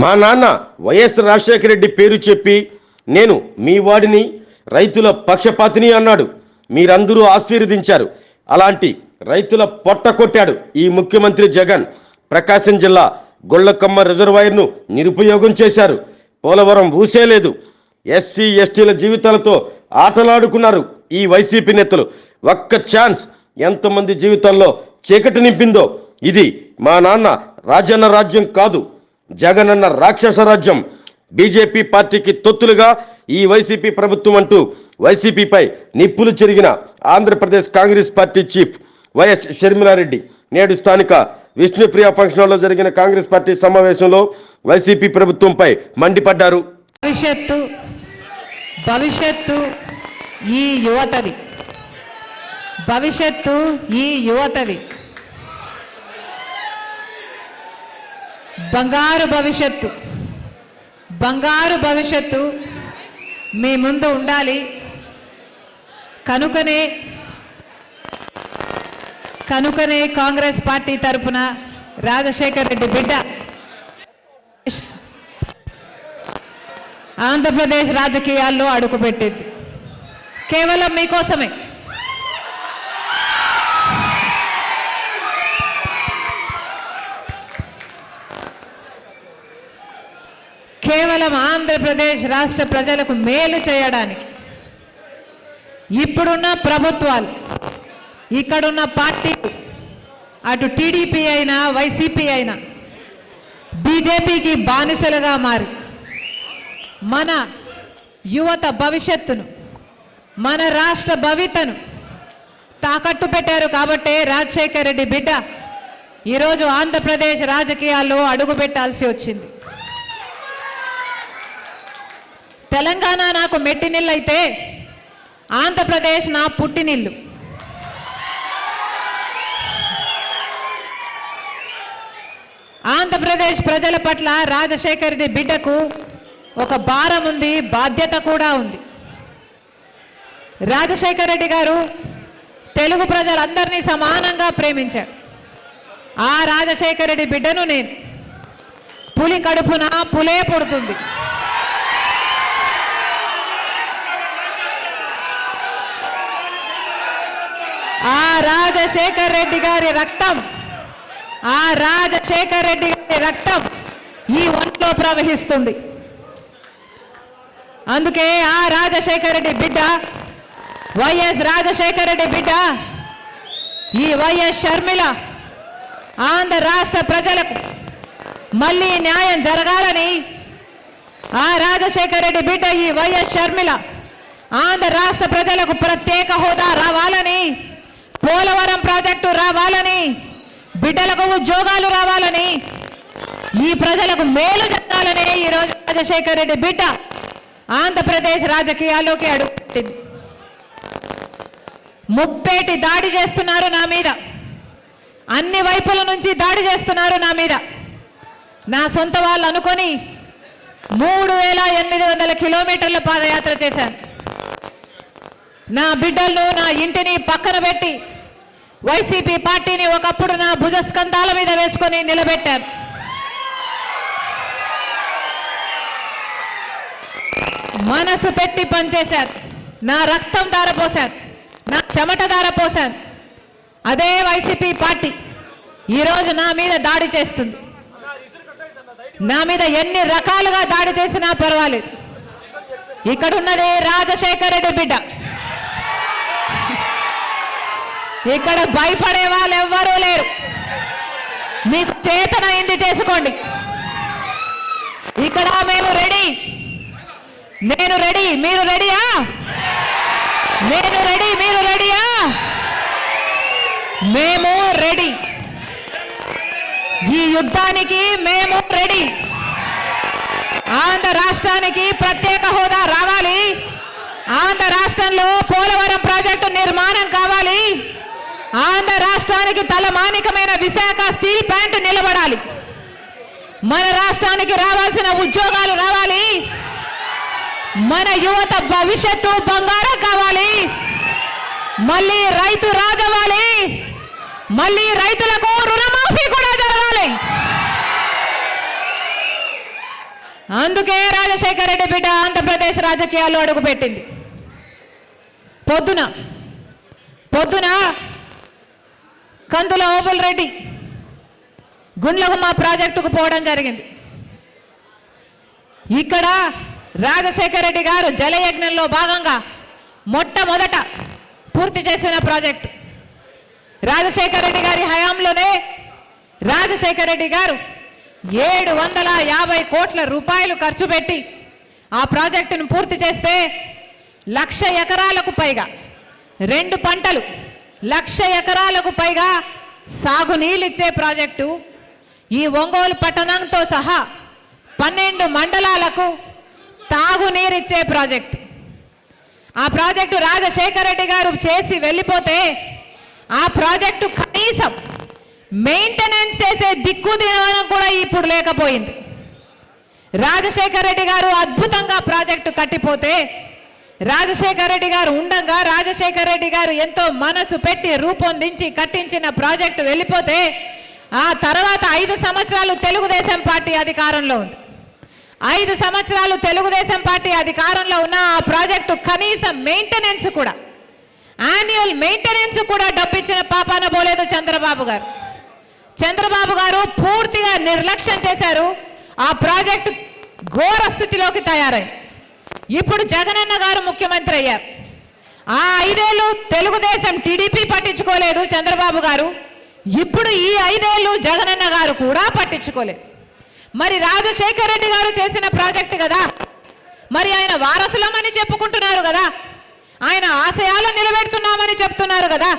మా నాన్న వైఎస్ రాజశేఖర రెడ్డి పేరు చెప్పి నేను మీ వాడిని రైతుల పక్షపాతిని అన్నాడు. మీరందరూ ఆశీర్వదించారు. అలాంటి రైతుల పొట్ట కొట్టాడు ఈ ముఖ్యమంత్రి జగన్. ప్రకాశం జిల్లా గొళ్ళకమ్మ రిజర్వాయర్ను నిరుపయోగం చేశారు. పోలవరం ఊసేలేదు ఎస్సీ ఎస్టీల జీవితాలతో ఆటలాడుకున్నారు ఈ వైసీపీ నేతలు. ఒక్క ఛాన్స్ ఎంతమంది జీవితాల్లో చీకటి నింపిందో ఇది మా నాన్న రాజన్న రాజ్యం కాదు. జగనన్న రాక్షస రాజ్యం. బీజేపీ పార్టీకి తొత్తులుగా ఈ వైసీపీ ప్రభుత్వం అంటూ వైసీపీపై నిప్పులు చెరిగిన Andhra Pradesh Congress party chief YS Sharmila Reddy నేడు స్థానిక విష్ణుప్రియ ఫంక్షన్ హాల్లో జరిగిన కాంగ్రెస్ పార్టీ సమావేశంలో వైసీపీ ప్రభుత్వంపై మండిపడ్డారు. భవిష్యత్తు భవిష్యత్తు ఈ యువతది. భవిష్యత్తు ఈ యువతది. బంగారు భవిష్యత్తు. బంగారు భవిష్యత్తు మీ ముందు ఉండాలి. కనుకనే కనుకనే కాంగ్రెస్ పార్టీ తరపున రాజశేఖర్ రెడ్డి బిడ్డ. ఆంధ్రప్రదేశ్ రాజకీయాల్లో అడుగుపెట్టింది. కేవలం మీకోసమే. కేవలం ఆంధ్రప్రదేశ్ రాష్ట్ర ప్రజలకు మేలు చేయడానికి ఇప్పుడున్న ప్రభుత్వాలు ఇక్కడున్న పార్టీ అటు టీడీపీ అయినా వైసీపీ అయినా బీజేపీకి బానిసలుగా మారి మన యువత భవిష్యత్తును మన రాష్ట్ర భవితను తాకట్టు పెట్టారు కాబట్టే రాజశేఖర్ రెడ్డి బిడ్డ ఈరోజు ఆంధ్రప్రదేశ్ రాజకీయాల్లో అడుగు పెట్టాల్సి వచ్చింది. తెలంగాణ నాకు మెట్టినిల్లైతే ఆంధ్రప్రదేశ్ నా పుట్టినిల్లు ఆంధ్రప్రదేశ్ ప్రజల పట్ల రాజశేఖర్ రెడ్డి బిడ్డకు ఒక భారం ఉంది బాధ్యత కూడా ఉంది. రాజశేఖర్ రెడ్డి గారు తెలుగు ప్రజలందరినీ సమానంగా ప్రేమించారు. ఆ రాజశేఖర్ రెడ్డి బిడ్డను నేను పులి కడుపున పులే పుడుతుంది. ఆ రాజశేఖర్ రెడ్డి గారి రక్తం. ఆ రాజశేఖర్ రెడ్డి గారి రక్తం ఈ ఒంట్లో ప్రవహిస్తుంది. అందుకే ఆ రాజశేఖర్ రెడ్డి బిడ్డ వైఎస్ రాజశేఖర్ రెడ్డి బిడ్డ ఈ వైఎస్ షర్మిల ఆంధ్ర రాష్ట్ర ప్రజలకు మళ్ళీ న్యాయం జరగాలని ఆ రాజశేఖర్ రెడ్డి బిడ్డ ఈ వైఎస్ షర్మిల ఆంధ్ర రాష్ట్ర ప్రజలకు ప్రత్యేక హోదా రావాలని పోలవరం ప్రాజెక్టు రావాలని బిడ్డలకు ఉద్యోగాలు రావాలని ఈ ప్రజలకు మేలు జరగాలని ఈరోజు రాజశేఖర్ రెడ్డి బిడ్డ ఆంధ్రప్రదేశ్ రాజకీయాల్లోకి అడుగుతుంది. ముప్పేటి దాడి చేస్తున్నారు నా మీద. అన్ని వైపుల నుంచి దాడి చేస్తున్నారు నా మీద. నా సొంత వాళ్ళు అనుకొని మూడు వేల ఎనిమిది వందల కిలోమీటర్ల పాదయాత్ర చేశాను. నా బిడ్డలను నా ఇంటిని పక్కన పెట్టి వైసీపీ పార్టీని ఒకప్పుడు నా భుజస్కంధాల మీద వేసుకొని నిలబెట్టాను మనసు పెట్టి పనిచేశాను నా రక్తం దారపోశాను నా చెమట దారపోశాను అదే వైసీపీ పార్టీ ఈరోజు నా మీద దాడి చేస్తుంది. నా మీద ఎన్ని రకాలుగా దాడి చేసినా పర్వాలేదు. ఇక్కడున్నది రాజశేఖర్ రెడ్డి బిడ్డ. ఇక్కడ భయపడే వాళ్ళు ఎవ్వరూ లేరు. మీకు చేతనైంది చేసుకోండి. ఇక్కడ మేము రెడీ. నేను రెడీ. మీరు రెడీయా? నేను రెడీ. మీరు రెడీయా? మేము రెడీ. ఈ యుద్ధానికి మేము రెడీ. ఆంధ్ర రాష్ట్రానికి ప్రత్యేక హోదా రావాలి. ఆంధ్ర రాష్ట్రంలో పోలవరం ప్రాజెక్టు నిర్మాణం కావాలి ఆంధ్ర రాష్ట్రానికి తలమానికమైన విశాఖ స్టీల్ ప్లాంట్ నిలబడాలి. మన రాష్ట్రానికి రావాల్సిన ఉద్యోగాలు రావాలి. మన యువత భవిష్యత్తు బంగారం కావాలి. మళ్ళీ రైతు రాజవ్వాలి. మళ్ళీ రైతులకు రుణమాఫీ కూడా జరగాలి. అందుకే రాజశేఖర రెడ్డి బిడ్డ ఆంధ్రప్రదేశ్ రాజకీయాల్లో అడుగుపెట్టింది. పొద్దున పొద్దున కందుల ఓపుల్ రెడ్డి గుండ్లగుమ్మ ప్రాజెక్టుకు పోవడం జరిగింది. ఇక్కడ రాజశేఖర రెడ్డి గారు జలయజ్ఞంలో భాగంగా మొట్టమొదట పూర్తి చేసిన ప్రాజెక్టు. రాజశేఖర రెడ్డి గారి హయాంలోనే రాజశేఖర రెడ్డి గారు ఏడు వందల యాభై కోట్ల రూపాయలు ఖర్చు పెట్టి ఆ ప్రాజెక్టును పూర్తి చేస్తే లక్ష ఎకరాలకు పైగా రెండు పంటలు లక్ష ఎకరాలకు పైగా సాగునీళ్ళిచ్చే ప్రాజెక్టు ఈ ఒంగోలు పట్టణంతో సహా పన్నెండు మండలాలకు తాగునీరిచ్చే ప్రాజెక్టు. ఆ ప్రాజెక్టు రాజశేఖర రెడ్డి గారు చేసి వెళ్ళిపోతే ఆ ప్రాజెక్టు కనీసం మెయింటెనెన్స్ చేసే దిక్కు దినవనం కూడా ఇప్పుడు లేకపోయింది. రాజశేఖర రెడ్డి గారు అద్భుతంగా ప్రాజెక్టు కట్టిపోతే రాజశేఖర రెడ్డి గారు ఉండగా రాజశేఖర రెడ్డి గారు ఎంతో మనసు పెట్టి రూపొందించి కట్టించిన ప్రాజెక్టు వెళ్ళిపోతే ఆ తర్వాత ఐదు సంవత్సరాలు తెలుగుదేశం పార్టీ అధికారంలో ఉంది. ఐదు సంవత్సరాలు తెలుగుదేశం పార్టీ అధికారంలో ఉన్న ఆ ప్రాజెక్టు కనీసం మెయింటెనెన్స్ కూడా యాన్యువల్ మెయింటెనెన్స్ కూడా డబ్బిచ్చిన పాపాన పోలేదు చంద్రబాబు గారు. చంద్రబాబు గారు పూర్తిగా నిర్లక్ష్యం చేశారు. ఆ ప్రాజెక్టు ఘోర స్థితిలోకి తయారై ఇప్పుడు జగనన్న గారు ముఖ్యమంత్రి అయ్యారు. ఆ ఐదేళ్ళు తెలుగుదేశం టీడీపీ పట్టించుకోలేదు చంద్రబాబు గారు. ఇప్పుడు ఈ ఐదేళ్ళు జగనన్న గారు కూడా పట్టించుకోలేదు. మరి రాజశేఖర రెడ్డి గారు చేసిన ప్రాజెక్టు కదా. మరి ఆయన వారసులమని చెప్పుకుంటున్నారు కదా. ఆయన ఆశయాలు నిలబెడుతున్నామని చెప్తున్నారు కదా.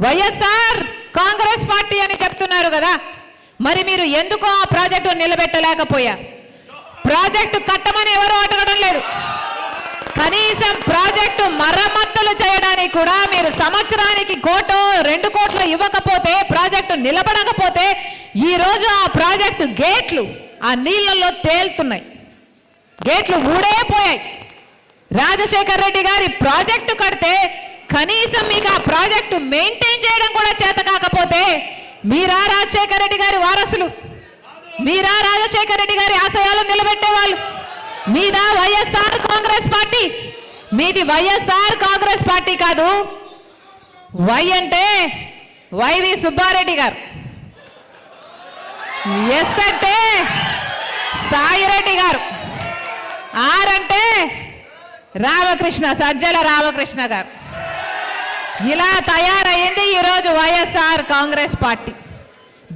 వైఎస్ఆర్ కాంగ్రెస్ పార్టీ అని చెప్తున్నారు కదా. మరి మీరు ఎందుకు ఆ ప్రాజెక్టు నిలబెట్టలేకపోయారు? ప్రాజెక్టు కట్టమని ఎవరు అడగడం లేదు. కనీసం ప్రాజెక్టు మరమ్మతులు చేయడానికి కూడా మీరు సంవత్సరానికి కోటో రెండు కోట్లు ఇవ్వకపోతే ప్రాజెక్టు నిలబడకపోతే ఈ రోజు ఆ ప్రాజెక్టు గేట్లు ఆ నీళ్ళలో తేలుతున్నాయి. గేట్లు ఊడే పోయాయి. రాజశేఖర్ రెడ్డి గారి ప్రాజెక్టు కడితే కనీసం మీకు ఆ ప్రాజెక్టు మెయింటైన్ చేయడం కూడా చేత కాకపోతే మీరా రాజశేఖర్ రెడ్డి గారి వారసులు? మీరా రాజశేఖర రెడ్డి గారి ఆశయాలు నిలబెట్టేవాళ్ళు. మీదా వైఎస్ఆర్ కాంగ్రెస్ పార్టీ. మీది వైఎస్ఆర్ కాంగ్రెస్ పార్టీ కాదు. వై అంటే వైవి సుబ్బారెడ్డి గారు. ఎస్ అంటే సాయిరెడ్డి గారు. ఆర్ అంటే రామకృష్ణ సజ్జల రామకృష్ణ గారు. ఇలా తయారైంది ఈరోజు వైఎస్ఆర్ కాంగ్రెస్ పార్టీ.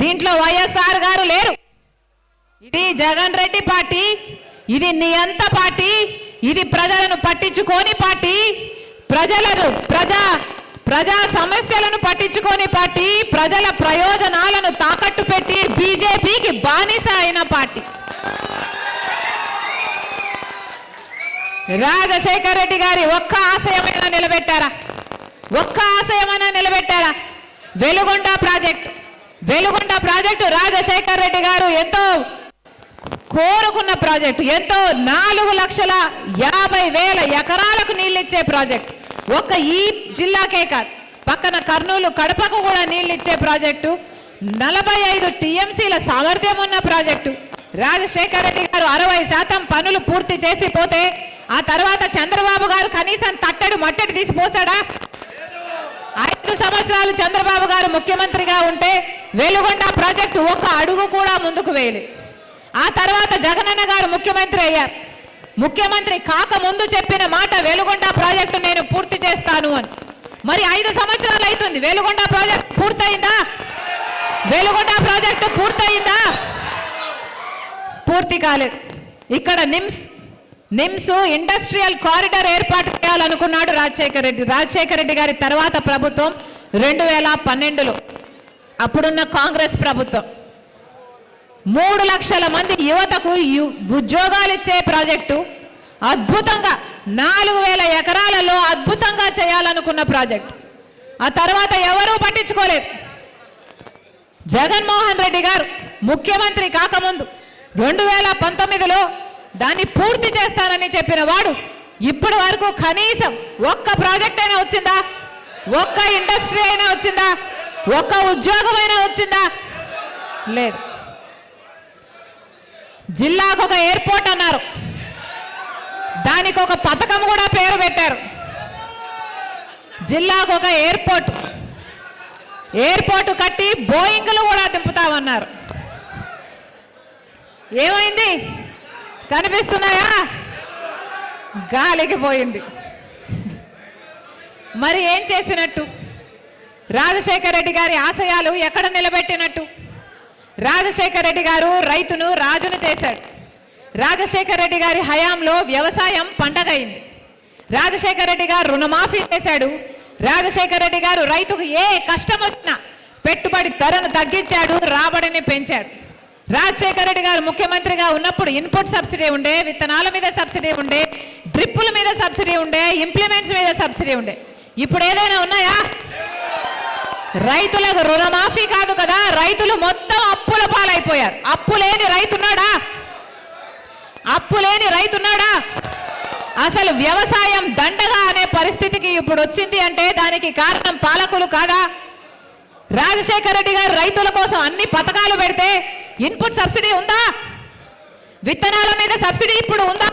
దీంట్లో వైఎస్ఆర్ గారు లేరు. ఇది జగన్ రెడ్డి పార్టీ ఇది నియంత పార్టీ ఇది ప్రజలను పట్టించుకోని పార్టీ ప్రజలను ప్రజా ప్రజా సమస్యలను పట్టించుకోని పార్టీ ప్రజల ప్రయోజనాలను తాకట్టు పెట్టి బీజేపీకి బానిస అయిన పార్టీ. రాజశేఖర రెడ్డి గారి ఒక్క ఆశయమైనా నిలబెట్టారా? ఒక్క ఆశయమైనా నిలబెట్టారా? వెలుగొండ ప్రాజెక్ట్ వెలుగొండ ప్రాజెక్టు రాజశేఖర రెడ్డి గారు ఎంతో కోరుకున్న ప్రాజెక్టు. ఎంతో నాలుగు లక్షల యాభై వేల ఎకరాలకు నీళ్ళిచ్చే ప్రాజెక్ట్. ఒక్క ఈ జిల్లాకే కాదు పక్కన కర్నూలు కడపకు కూడా నీళ్ళిచ్చే ప్రాజెక్టు. నలభై ఐదు టీఎంసీల సామర్థ్యం ఉన్న ప్రాజెక్టు. రాజశేఖర రెడ్డి గారు అరవై శాతం పనులు పూర్తి చేసి పోతే ఆ తర్వాత చంద్రబాబు గారు కనీసం తట్టడు మట్టడి తీసి పోసాడా? ఐదు సంవత్సరాలు చంద్రబాబు గారు ముఖ్యమంత్రిగా ఉంటే వెలుగొండ ప్రాజెక్టు ఒక్క అడుగు కూడా ముందుకు వేయలేదు. ఆ తర్వాత జగనన్న గారు ముఖ్యమంత్రి అయ్యారు. ముఖ్యమంత్రి కాకముందు చెప్పిన మాట వెలుగొండ ప్రాజెక్టు నేను పూర్తి చేస్తాను అని. మరి ఐదు సంవత్సరాలు అవుతుంది వెలుగొండ ప్రాజెక్ట్ పూర్తయిందా? వెలుగొండ ప్రాజెక్టు పూర్తయిందా? పూర్తి కాలేదు. ఇక్కడ నిమ్స్ నిమ్స్ ఇండస్ట్రియల్ కారిడార్ ఏర్పాటు చేయాలనుకున్నాడు రాజశేఖర రెడ్డి. రాజశేఖర రెడ్డి గారి తర్వాత ప్రభుత్వం రెండు వేల పన్నెండులో. అప్పుడున్న కాంగ్రెస్ ప్రభుత్వం. మూడు లక్షల మంది యువతకు ఉద్యోగాలు ఇచ్చే ప్రాజెక్టు అద్భుతంగా నాలుగు వేల ఎకరాలలో అద్భుతంగా చేయాలనుకున్న ప్రాజెక్టు. ఆ తర్వాత ఎవరూ పట్టించుకోలేదు. జగన్మోహన్ రెడ్డి గారు ముఖ్యమంత్రి కాకముందు రెండు వేల పంతొమ్మిదిలో దాన్ని పూర్తి చేస్తానని చెప్పిన వాడు ఇప్పటి వరకు కనీసం ఒక్క ప్రాజెక్ట్ అయినా వచ్చిందా? ఒక్క ఇండస్ట్రీ అయినా వచ్చిందా? ఒక్క ఉద్యోగం అయినా వచ్చిందా? లేదు. జిల్లాకు ఒక ఎయిర్పోర్ట్ అన్నారు. దానికి ఒక పథకం కూడా పేరు పెట్టారు. జిల్లాకు ఒక ఎయిర్పోర్ట్. ఎయిర్పోర్ట్ కట్టి బోయింగ్లు కూడా దింపుతామన్నారు. ఏమైంది? కనిపిస్తున్నాయా? గాలికి పోయింది. మరి ఏం చేసినట్టు? రాజశేఖర రెడ్డి గారి ఆశయాలు ఎక్కడ నిలబెట్టినట్టు? రాజశేఖర రెడ్డి గారు రైతును రాజును చేశాడు. రాజశేఖర రెడ్డి గారి హయాంలో వ్యవసాయం పండగైంది. రాజశేఖర రెడ్డి గారు రుణమాఫీ చేశాడు. రాజశేఖర రెడ్డి గారు రైతుకు ఏ కష్టం వచ్చినా పెట్టుబడి ధరను తగ్గించాడు రాబడిని పెంచాడు. రాజశేఖర రెడ్డి గారు ముఖ్యమంత్రిగా ఉన్నప్పుడు ఇన్పుట్ సబ్సిడీ ఉండే విత్తనాల మీద సబ్సిడీ ఉండే డ్రిప్పుల మీద సబ్సిడీ ఉండే ఇంప్లిమెంట్స్ మీద సబ్సిడీ ఉండే. ఇప్పుడు ఏదైనా ఉన్నాయా? రైతులకు రుణమాఫీ కాదు కదా రైతులు మొత్తం అప్పుల పాలైపోయారు. అప్పు లేని రైతున్నాడా? అప్పు లేని రైతున్నాడా? అసలు వ్యవసాయం దండగా అనే పరిస్థితికి ఇప్పుడు వచ్చింది అంటే దానికి కారణం పాలకులు కాదా? రాజశేఖర రెడ్డి గారు రైతుల కోసం అన్ని పథకాలు పెడితే ఇన్పుట్ సబ్సిడీ ఉందా? విత్తనాల మీద సబ్సిడీ ఇప్పుడు ఉందా?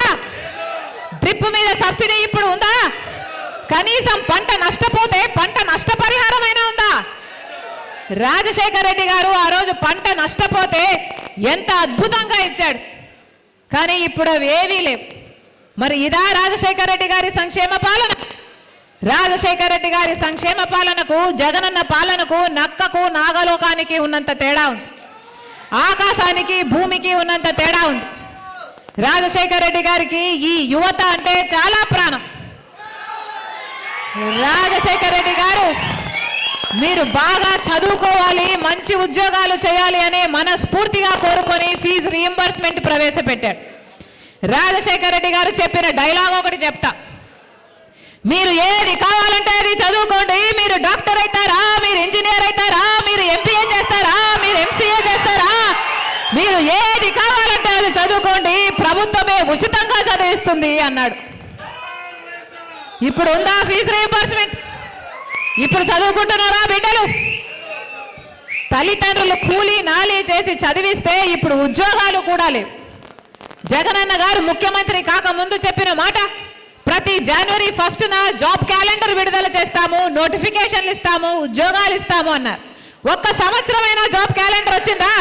డ్రిప్ మీద సబ్సిడీ ఇప్పుడు ఉందా? కనీసం పంట నష్టపోతే పంట నష్టపరిహారమైనా ఉందా? రాజశేఖర రెడ్డి గారు ఆ రోజు పంట నష్టపోతే ఎంత అద్భుతంగా ఇచ్చాడు. కానీ ఇప్పుడు అవి ఏవీ లేవు. మరి ఇదా రాజశేఖర రెడ్డి గారి సంక్షేమ పాలన? రాజశేఖర రెడ్డి గారి సంక్షేమ పాలనకు జగనన్న పాలనకు నక్కకు నాగలోకానికి ఉన్నంత తేడా ఉంది. ఆకాశానికి భూమికి ఉన్నంత తేడా ఉంది. రాజశేఖర రెడ్డి గారికి ఈ యువత అంటే చాలా ప్రాణం. రాజశేఖర రెడ్డి గారు మీరు బాగా చదువుకోవాలి మంచి ఉద్యోగాలు చేయాలి అని మనస్ఫూర్తిగా కోరుకొని ఫీజు రీఎంబర్స్మెంట్ ప్రవేశపెట్టాడు రాజశేఖర రెడ్డి గారు చెప్పిన డైలాగ్ ఒకటి చెప్తా. మీరు ఏది కావాలంటే అది చదువుకోండి. మీరు డాక్టర్ అవుతారా? మీరు ఇంజనీర్ అవుతారా? మీరు ఎంపీఏ చేస్తారా? మీరు ఎంసీఏ చేస్తారా? మీరు ఏది కావాలంటే అది చదువుకోండి. ప్రభుత్వమే ఉచితంగా చదివిస్తుంది అన్నాడు. ఇప్పుడు ఉందా ఫీజు రీఎంబర్స్మెంట్ ఇప్పుడు చదువుకుంటున్నారా బిడ్డలు? తల్లిదండ్రులు కూలీ నాలి చేసి చదివిస్తే ఇప్పుడు ఉద్యోగాలు కూడా లేవు. జగనన్న గారు ముఖ్యమంత్రి కాకముందు చెప్పిన మాట ప్రతి జనవరి ఫస్ట్న జాబ్ క్యాలెండర్ విడుదల చేస్తాము నోటిఫికేషన్లు ఇస్తాము ఉద్యోగాలు ఇస్తాము అన్నారు. ఒక్క సంవత్సరమైనా జాబ్ క్యాలెండర్ వచ్చిందా?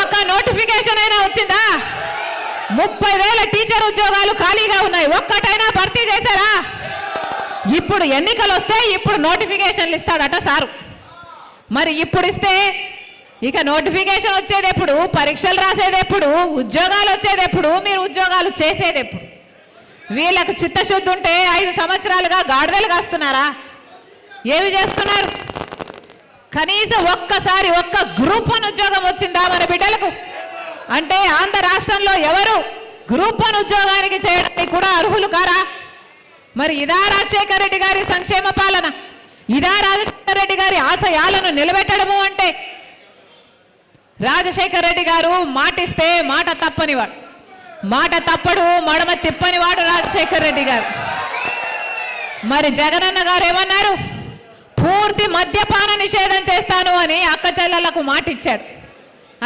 ఒక్క నోటిఫికేషన్ అయినా వచ్చిందా? ముప్పై వేల టీచర్ ఉద్యోగాలు ఖాళీగా ఉన్నాయి. ఒక్కటైనా భర్తీ చేశారా? ఇప్పుడు ఎన్నికలు వస్తే ఇప్పుడు నోటిఫికేషన్లు ఇస్తాడట సారు. మరి ఇప్పుడు ఇస్తే ఇక నోటిఫికేషన్ వచ్చేది ఎప్పుడు పరీక్షలు రాసేది ఎప్పుడు ఉద్యోగాలు వచ్చేది ఎప్పుడు మీరు ఉద్యోగాలు చేసేది ఎప్పుడు వీళ్ళకు చిత్తశుద్ధి ఉంటే ఐదు సంవత్సరాలుగా గాడిదలు కాస్తున్నారా? ఏమి చేస్తున్నారు? కనీసం ఒక్కసారి ఒక్క గ్రూప్ వన్ ఉద్యోగం వచ్చిందా మన బిడ్డలకు? అంటే ఆంధ్ర రాష్ట్రంలో ఎవరు గ్రూప్ వన్ ఉద్యోగానికి చేయడానికి కూడా అర్హులు కారా? మరి ఇదా రాజశేఖర రెడ్డి గారి సంక్షేమ పాలన? ఇదా రాజశేఖర రెడ్డి గారి ఆశయాలను నిలబెట్టడము అంటే? రాజశేఖర రెడ్డి గారు మాటిస్తే మాట తప్పనివాడు. మాట తప్పడు మడమ తిప్పనివాడు రాజశేఖర రెడ్డి గారు. మరి జగనన్న గారు ఏమన్నారు? పూర్తి మద్యపాన నిషేధం చేస్తాను అని అక్క చెల్లెలకు మాటిచ్చాడు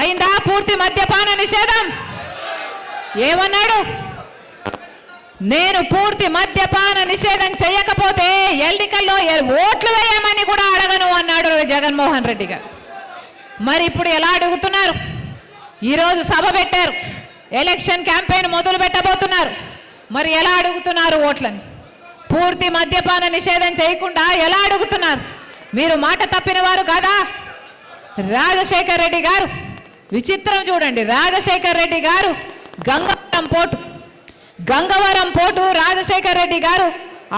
అయిందా? పూర్తి మద్యపాన నిషేధం? ఏమన్నాడు? నేను పూర్తి మద్యపాన నిషేధం చేయకపోతే ఎన్నికల్లో ఓట్లు వేయమని కూడా అడగను అన్నాడు జగన్మోహన్ రెడ్డి గారు. మరి ఇప్పుడు ఎలా అడుగుతున్నారు? ఈరోజు సభ పెట్టారు. ఎలక్షన్ క్యాంపెయిన్ మొదలు పెట్టబోతున్నారు. మరి ఎలా అడుగుతున్నారు ఓట్లని? పూర్తి మద్యపాన నిషేధం చేయకుండా ఎలా అడుగుతున్నారు? మీరు మాట తప్పిన వారు కాదా? రాజశేఖర్ రెడ్డి గారు. విచిత్రం చూడండి. రాజశేఖర్ రెడ్డి గారు గంగవరం పోటు గంగవరం పోటు రాజశేఖర్ రెడ్డి గారు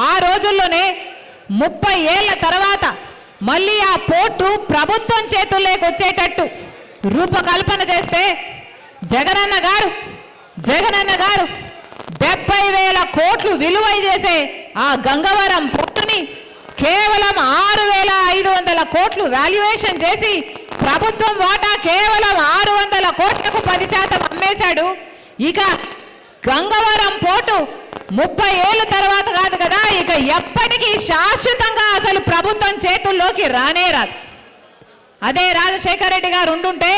ఆ రోజుల్లోనే ముప్పై ఏళ్ళ తర్వాత మళ్ళీ ఆ పోర్టు ప్రభుత్వం చేతుల్లోకి వచ్చేటట్టు రూపకల్పన చేస్తే జగనన్న గారు జగనన్న గారు డెబ్బై వేల కోట్లు విలువ చేసే ఆ గంగవరం పోర్టుని కేవలం ఆరు వేల ఐదు వందల కోట్లు వాల్యుయేషన్ చేసి ప్రభుత్వం వాటా కేవలం ఆరు వందల కోట్లకు పది శాతం అమ్మేశాడు. ఇక గంగవరం పోటు ముప్పై ఏళ్ళ తర్వాత కాదు కదా ఇక ఎప్పటికీ శాశ్వతంగా అసలు ప్రభుత్వం చేతుల్లోకి రానే రాదు. అదే రాజశేఖర రెడ్డి గారు ఉండుంటే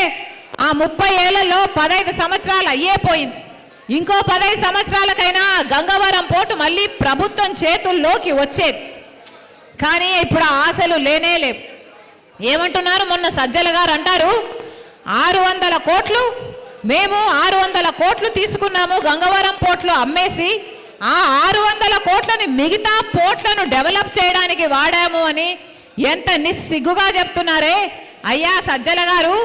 ఆ ముప్పై ఏళ్ళలో పదహైదు సంవత్సరాలు అయ్యే పోయింది. ఇంకో పదహైదు సంవత్సరాలకైనా గంగవరం పోటు మళ్ళీ ప్రభుత్వం చేతుల్లోకి వచ్చేది. కానీ ఇప్పుడు ఆశలు లేనే లేవు. ఏమంటున్నారు? మొన్న సజ్జల గారు అంటారు ఆరు వందల కోట్లు మేము ఆరు వందల కోట్లు తీసుకున్నాము గంగవరం పోర్ట్లు అమ్మేసి ఆ ఆరు వందల కోట్లని మిగతా పోర్ట్లను డెవలప్ చేయడానికి వాడాము అని ఎంత నిస్సిగ్గుగా చెప్తున్నారే? అయ్యా సజ్జల గారు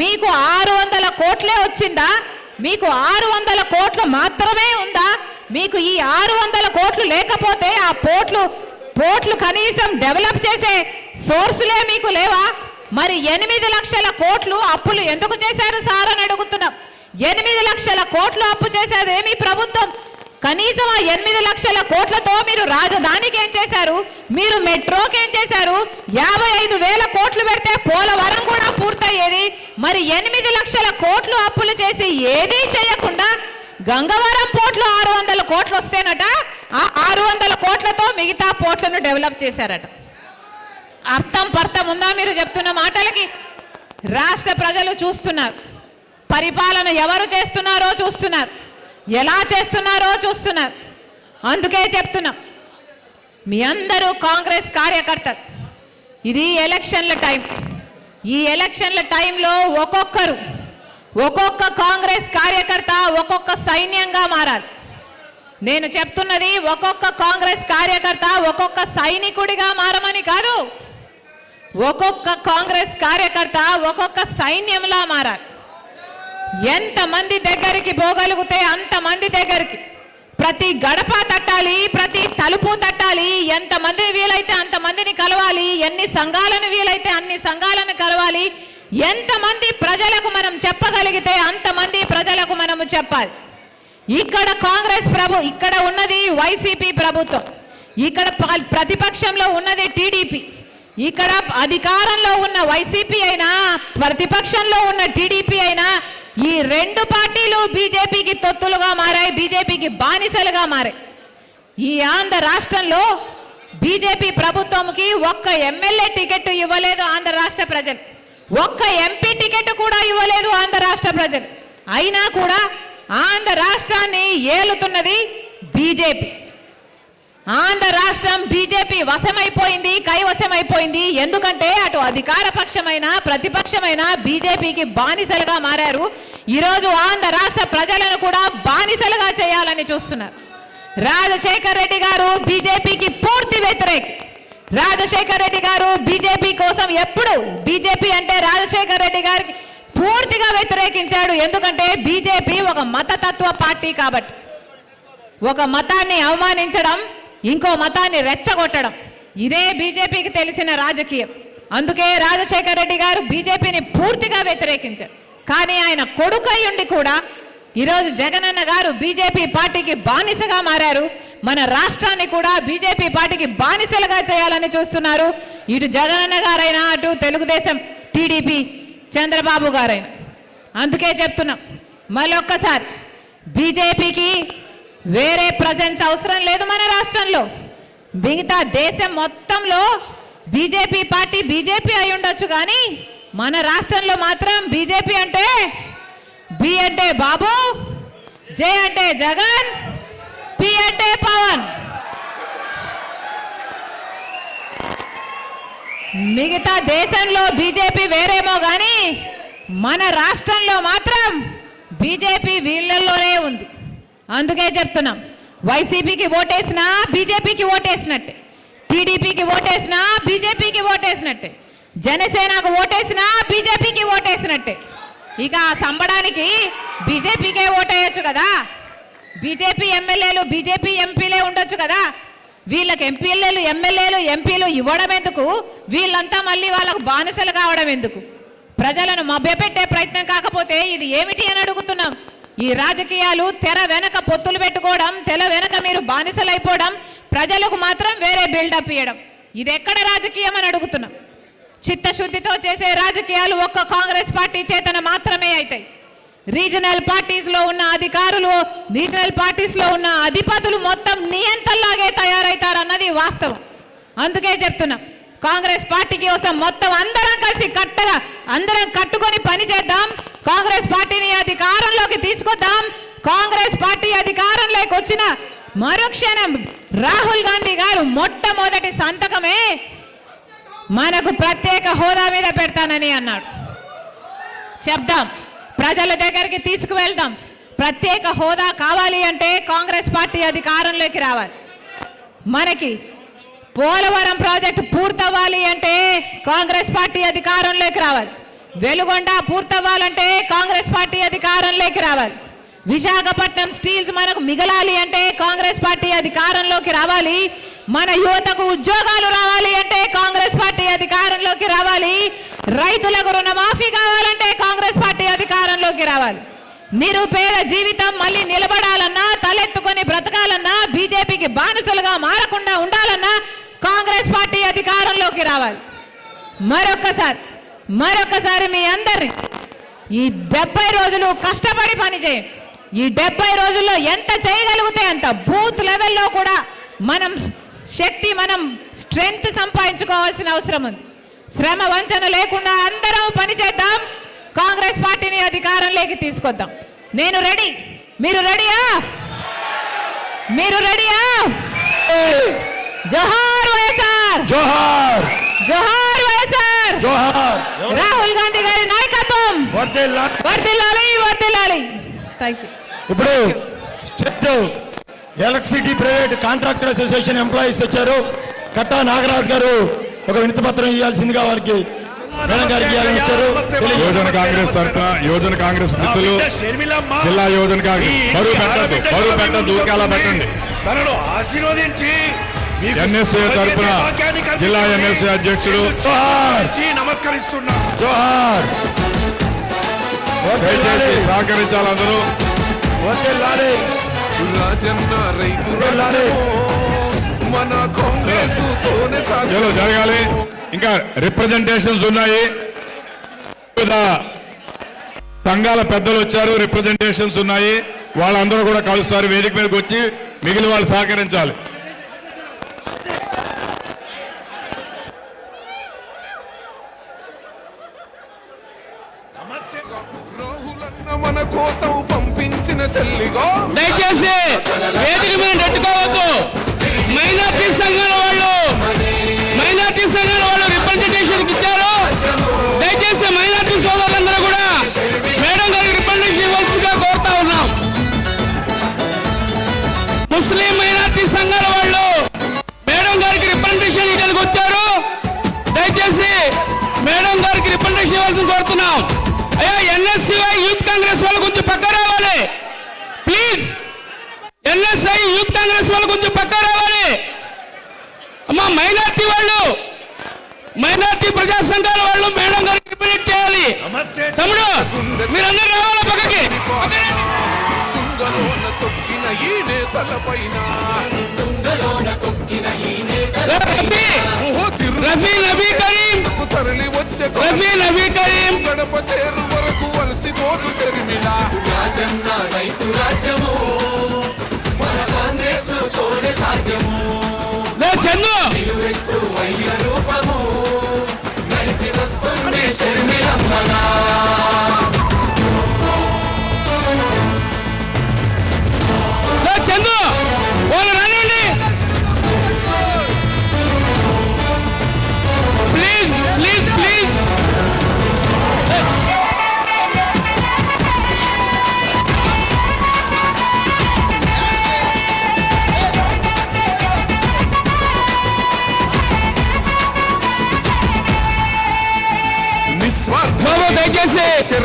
మీకు ఆరు వందల కోట్లే వచ్చిందా? మీకు ఆరు వందల కోట్లు మాత్రమే ఉందా? మీకు ఈ ఆరు వందల కోట్లు లేకపోతే ఆ పోర్ట్లు పోర్ట్లు కనీసం డెవలప్ చేసే సోర్సులే మీకు లేవా? మరి ఎనిమిది లక్షల కోట్లు అప్పులు ఎందుకు చేశారు సార్ అని అడుగుతున్నాం. ఎనిమిది లక్షల కోట్లు అప్పు చేసేది ఏమి ప్రభుత్వం? కనీసం ఆ ఎనిమిది లక్షల కోట్లతో మీరు రాజధానికి ఏం చేశారు? మీరు మెట్రోకి ఏం చేశారు? యాభై ఐదు వేల కోట్లు పెడితే పోలవరం కూడా పూర్తయ్యేది. మరి ఎనిమిది లక్షల కోట్లు అప్పులు చేసి ఏదీ చేయకుండా గంగవరం పోర్ట్లో ఆరు వందల కోట్లు వస్తేనట ఆ ఆరు వందల కోట్లతో మిగతా పోర్ట్లను డెవలప్ చేశారట. అర్థం పర్థం ఉందా మీరు చెప్తున్న మాటలకి? రాష్ట్ర ప్రజలు చూస్తున్నారు. పరిపాలన ఎవరు చేస్తున్నారో చూస్తున్నారు. ఎలా చేస్తున్నారో చూస్తున్నారు. అందుకే చెప్తున్నాం. మీ అందరూ కాంగ్రెస్ కార్యకర్తలు. ఇది ఎలక్షన్ల టైం. ఈ ఎలక్షన్ల టైంలో ఒక్కొక్కరు ఒక్కొక్క కాంగ్రెస్ కార్యకర్త ఒక్కొక్క సైన్యంగా మారాలి. నేను చెప్తున్నది ఒక్కొక్క కాంగ్రెస్ కార్యకర్త ఒక్కొక్క సైనికుడిగా మారమని కాదు. ఒక్కొక్క కాంగ్రెస్ కార్యకర్త ఒక్కొక్క సైన్యంలా మారాలి. ఎంతమంది దగ్గరికి పోగలిగితే అంతమంది దగ్గరికి. ప్రతి గడప తట్టాలి ప్రతి తలుపు తట్టాలి ఎంతమందిని వీలైతే అంతమందిని కలవాలి ఎన్ని సంఘాలను వీలైతే అన్ని సంఘాలను కలవాలి ఎంతమంది ప్రజలకు మనం చెప్పగలిగితే అంతమంది ప్రజలకు మనము చెప్పాలి. ఇక్కడ కాంగ్రెస్ ప్రభు ఇక్కడ ఉన్నది వైసీపీ ప్రభుత్వం. ఇక్కడ ప- ప్రతిపక్షంలో ఉన్నది టీడీపీ. ఇక్కడ అధికారంలో ఉన్న వైసీపీ అయినా ప్రతిపక్షంలో ఉన్న టీడీపీ అయినా ఈ రెండు పార్టీలు బీజేపీకి తొత్తులుగా మారాయి బీజేపీకి బానిసలుగా మారాయి. ఈ ఆంధ్ర రాష్ట్రంలో బీజేపీ ప్రభుత్వంకి ఒక్క ఎమ్మెల్యే టికెట్ ఇవ్వలేదు ఆంధ్ర రాష్ట్ర ప్రజలు. ఒక్క ఎంపీ టికెట్ కూడా ఇవ్వలేదు ఆంధ్ర రాష్ట్ర ప్రజలు. అయినా కూడా ఆంధ్ర రాష్ట్రాన్ని ఏలుతున్నది బీజేపీ. ఆంధ్ర రాష్ట్రం బీజేపీ వశమైపోయింది కైవశమైపోయింది. ఎందుకంటే అటు అధికార పక్షమైన ప్రతిపక్షమైన బీజేపీకి బానిసలుగా మారారు. ఈరోజు ఆంధ్ర రాష్ట్ర ప్రజలను కూడా బానిసలుగా చేయాలని చూస్తున్నారు. రాజశేఖర్ రెడ్డి గారు బీజేపీకి పూర్తి వ్యతిరేకి. రాజశేఖర్ రెడ్డి గారు బీజేపీ కోసం ఎప్పుడు బీజేపీ అంటే రాజశేఖర్ రెడ్డి గారికి పూర్తిగా వ్యతిరేకించాడు. ఎందుకంటే బీజేపీ ఒక మతతత్వ పార్టీ కాబట్టి. ఒక మతాన్ని అవమానించడం ఇంకో మతాన్ని రెచ్చగొట్టడం. ఇదే బీజేపీకి తెలిసిన రాజకీయం. అందుకే రాజశేఖర రెడ్డి గారు బీజేపీని పూర్తిగా వ్యతిరేకించారు. కానీ ఆయన కొడుకయ్యుండి కూడా ఈరోజు జగనన్న గారు బీజేపీ పార్టీకి బానిసగా మారారు. మన రాష్ట్రాన్ని కూడా బీజేపీ పార్టీకి బానిసలుగా చేయాలని చూస్తున్నారు. ఇటు జగనన్న గారైనా అటు తెలుగుదేశం టీడీపీ చంద్రబాబు గారైనా. అందుకే చెప్తున్నాం మళ్ళొక్కసారి బీజేపీకి వేరే ప్రజెన్స్ అవసరం లేదు మన రాష్ట్రంలో. మిగతా దేశం మొత్తంలో బీజేపీ పార్టీ బీజేపీ అయి ఉండొచ్చు కానీ మన రాష్ట్రంలో మాత్రం బీజేపీ అంటే బి అంటే బాబు జే అంటే జగన్ పి అంటే పవన్. మిగతా దేశంలో బీజేపీ వేరేమో కానీ మన రాష్ట్రంలో మాత్రం బీజేపీ వీళ్ళల్లోనే ఉంది. అందుకే చెప్తున్నాం. వైసీపీకి ఓటేసినా బీజేపీకి ఓటేసినట్టే. టీడీపీకి ఓటేసినా బీజేపీకి ఓటేసినట్టే. జనసేనకు ఓటేసినా బీజేపీకి ఓటేసినట్టే. ఇక సంబడానికి బీజేపీకే ఓటేయచ్చు కదా. బీజేపీ ఎమ్మెల్యేలు బీజేపీ ఎంపీలే ఉండొచ్చు కదా. వీళ్ళకి ఎంపీలు ఎమ్మెల్యేలు ఎంపీలు ఇవ్వడం ఎందుకు? వీళ్ళంతా మళ్ళీ వాళ్ళకు బానిసలు కావడం ఎందుకు? ప్రజలను మభ్యపెట్టే ప్రయత్నం కాకపోతే ఇది ఏమిటి అని అడుగుతున్నాం. ఈ రాజకీయాలు తెర వెనక పొత్తులు పెట్టుకోవడం తెర వెనక మీరు బానిసలైపోవడం ప్రజలకు మాత్రం వేరే బిల్డప్ ఇవ్వడం ఇది ఎక్కడ రాజకీయం అని అడుగుతున్నాం. చిత్తశుద్ధితో చేసే రాజకీయాలు ఒక్క కాంగ్రెస్ పార్టీ చేతన మాత్రమే అవుతాయి రీజనల్ పార్టీస్లో ఉన్న అధికారులు రీజనల్ పార్టీస్లో ఉన్న అధిపతులు మొత్తం నియంతల్లాగే తయారవుతారన్నది వాస్తవం. అందుకే చెప్తున్నాం. కాంగ్రెస్ పార్టీకి వస్తాం మొత్తం అందరం కలిసి కట్టగా అందరం కట్టుకొని పని చేద్దాం. కాంగ్రెస్ పార్టీని అధికారంలోకి తీసుకొద్దాం. కాంగ్రెస్ పార్టీ అధికారంలోకి వచ్చిన మరుక్షణం రాహుల్ గాంధీ గారు మొట్టమొదటి సంతకమే మనకు ప్రత్యేక హోదా మీద పెడతానని అన్నాడు. చెప్దాం. ప్రజల దగ్గరికి తీసుకువెళ్దాం. ప్రత్యేక హోదా కావాలి అంటే కాంగ్రెస్ పార్టీ అధికారంలోకి రావాలి. మనకి పోలవరం ప్రాజెక్టు పూర్తవ్వాలి అంటే కాంగ్రెస్ పార్టీ అధికారంలోకి రావాలి. వెలుగొండ పూర్తవ్వాలంటే కాంగ్రెస్ పార్టీ అధికారంలోకి రావాలి. విశాఖపట్నం స్టీల్స్ మనకు మిగలాలి అంటే కాంగ్రెస్ పార్టీ అధికారంలోకి రావాలి. మన యువతకు ఉద్యోగాలు రావాలి అంటే కాంగ్రెస్ పార్టీ అధికారంలోకి రావాలి. రైతులకు రుణమాఫీ కావాలంటే కాంగ్రెస్ పార్టీ అధికారంలోకి రావాలి. నిరుపేద జీవితం మళ్ళీ నిలబడాలన్నా తలెత్తుకొని బ్రతకాలన్నా బీజేపీకి బానిసలుగా మారకుండా ఉండాలన్నా కాంగ్రెస్ పార్టీ అధికారంలోకి రావాలి. మరొక్కసారి మరొకసారి మీ అందరిని ఈ డెబ్బై రోజులు కష్టపడి పనిచేయం ఈ డెబ్బై రోజుల్లో ఎంత చేయగలిగితే అంత బూత్ లెవెల్లో కూడా మనం శక్తి మనం స్ట్రెంగ్త్ సంపాదించుకోవాల్సిన అవసరం ఉంది. శ్రమ వంచన లేకుండా అందరం పని చేద్దాం. కాంగ్రెస్ పార్టీని అధికారంలోకి తీసుకొద్దాం. నేను రెడీ. మీరు రెడీయా? మీరు రెడీయా? జోహార్ వైఎస్ఆర్. జోహార్. జోహార్ వైఎస్ఆర్. జోహార్. రాహుల్ గాంధీ గారి నాయకత్వం. వర్దిల్లాలి. వర్దిల్లాలి థ్యాంక్ యూ ఇప్పుడు state electricity private contractor association employees వచ్చారు. కట్టా నాగరాజ్ గారు ఒక వినతి పత్రం ఇవ్వాల్సిందిగా వారికి. యోజన కాంగ్రెస్ తరఫున యోజన కాంగ్రెస్ మిత్రులు జిల్లా యోజన కాంగ్రెస్. బరువు పెట్టద్దు బరువు పెట్టద్దు ఊరికే పెట్టండి. తనను ఆశీర్వదించి ఎన్ఎస్ఏ కల్పించమని జిల్లా ఎన్ఎస్ఏ అధ్యక్షుడు నమస్కరిస్తున్నా. జోహార్. దయచేసి. రాజన్న రైతు మన కాంగ్రెస్ జరగాలి. ఇంకా రిప్రజెంటేషన్స్ ఉన్నాయి. వివిధ సంఘాల పెద్దలు వచ్చారు. రిప్రజెంటేషన్స్ ఉన్నాయి. వాళ్ళందరూ కూడా కలుస్తారు. వేదిక మీదకి వచ్చి మిగిలిన వాళ్ళు సహకరించాలి. ఎన్ఎస్సీఐ యూత్ కాంగ్రెస్ వాళ్ళు కొంచెం పక్క రావాలి. ప్లీజ్. ఎన్ఎస్ఐ యూత్ కాంగ్రెస్ వాళ్ళు కొంచెం పక్క రావాలి. అమ్మా మైనార్టీ వాళ్ళు మైనార్టీ ప్రజా సంఘాల వాళ్ళు మేడం గారికి రిప్రజెంట్ చేయాలి. తమ్ముడు మీరందరూ రావాలా పక్కకి? తొక్కిన ఈ నేతల పైన రఫీ ఓహో రఫీ నబీ కరీం. తరలి వచ్చే రఫీ నబీ కరీం. గడప చేరు వరకు వలసిపోదు శర్మిల. రాజన్న రైతు రాజ్యము.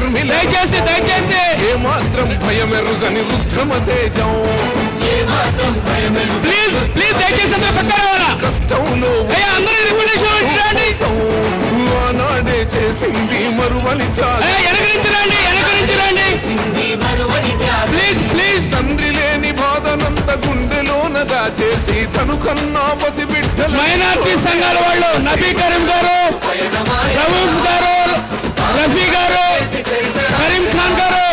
దయచేసి దయచేసి. దయచేసి ఏమాత్రం భయమెరుగని రుద్రమ తేజం. ప్లీజ్ ప్లీజ్ దయచేసి అందరూ పక్క రావాలా? కష్టంలో అందరూ రికమెండేషన్ కోసం ఆనాడే చేసింది మరువని త్యాగం. అయ్యా వెనక నుంచి రండి. వెనక నుంచి రండి ప్లీజ్ ప్లీజ్. తండ్రి లేని బాధనంత గుండెలోన దాచేసి తను కన్నా పసిబిడ్డల మైనార్టీ సంఘాల వాళ్ళు నబీ కరీం గారు రవూఫ్ గారు రఫీ గారు కరీం ఖాన్ గారు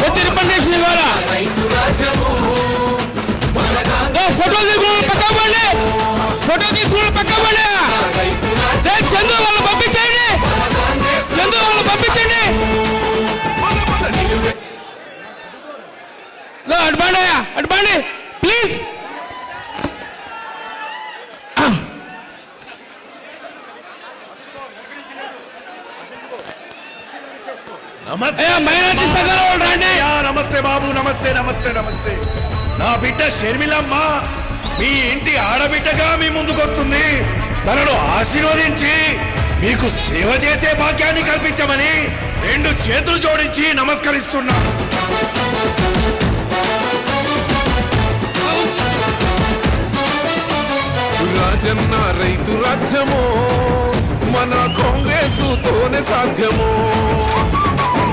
వచ్చి రికమెండేషన్ ఇవ్వాలా ఓ, ఫోటో తీసుకున్న పక్క పండి. ఫోటో తీసుకున్న పక్క పండి. చందు వాళ్ళు పంపించండి చందు వాళ్ళు పంపించండి మన మన నిలువె లో, అటు బండి అయ్యా, అటు బండి ప్లీజ్ నమస్తే అయ్యా, మైనారిటీ సంఘాల వాళ్ళు రండి. అయ్యా, నమస్తే బాబు నమస్తే నమస్తే. నా బిడ్డ షర్మిలమ్మ మీ ఇంటి ఆడబిడ్డగా మీ ముందుకొస్తుంది. తనను ఆశీర్వదించి మీకు సేవ చేసే భాగ్యాన్ని కల్పించమని రెండు చేతులు జోడించి నమస్కరిస్తున్నా. రాజన్న రైతు రాజ్యమో మన కాంగ్రెస్ తోనే సాధ్యము.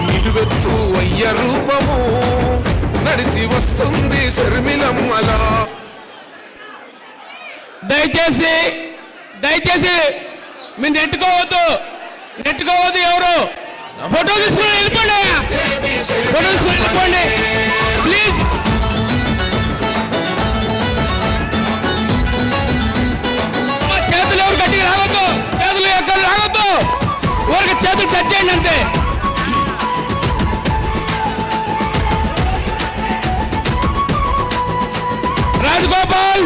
నిలువెత్తు అయ్య రూపము నడిచి వస్తుంది శర్మిలమ్మలా దయచేసి దయచేసి మీరు నెట్టుకోవద్దు. నెట్టుకోవద్దు ఎవరు? ఫోటో తీసుకుని వెళ్ళిపోండి ఫోటో తీసుకుని వెళ్ళిపోండి. ప్లీజ్. చేతులు ఎవరు గట్టిగా రావద్దు చేతులు ఎక్కడ రావద్దు ఎవరికి చేతులు టచ్ చేయండి అంతే. రాజగోపాల్!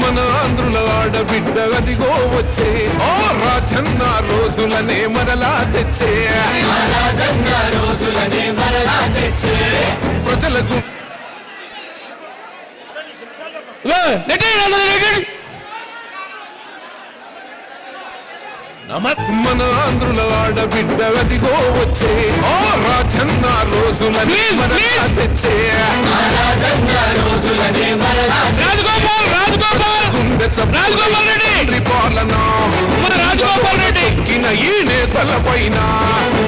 మన ఆంధ్రుల ఆడబిడ్డ అదిగో వచ్చే. ఓ రాజన్న రోజులనే మరలా తెచ్చే. రాజన్న రోజులనే మరలా తెచ్చే ప్రజలకు లో, నెట్టేయండి అందరూ నెట్టేయండి. నమస్తే మన ఆంధ్రుల ఆడబిడ్డ అదిగో వచ్చే. ఓ రాజన్న రోజులని please. తెచ్చే. రాజన్న రోజులని రాజగోపాల్ రాజగోపాల్. గుండె రాజగోపాల్ రెడ్డి. పాలన. మన రాజగోపాల్ రెడ్డి. తొక్కిన ఈ నేతల పైన.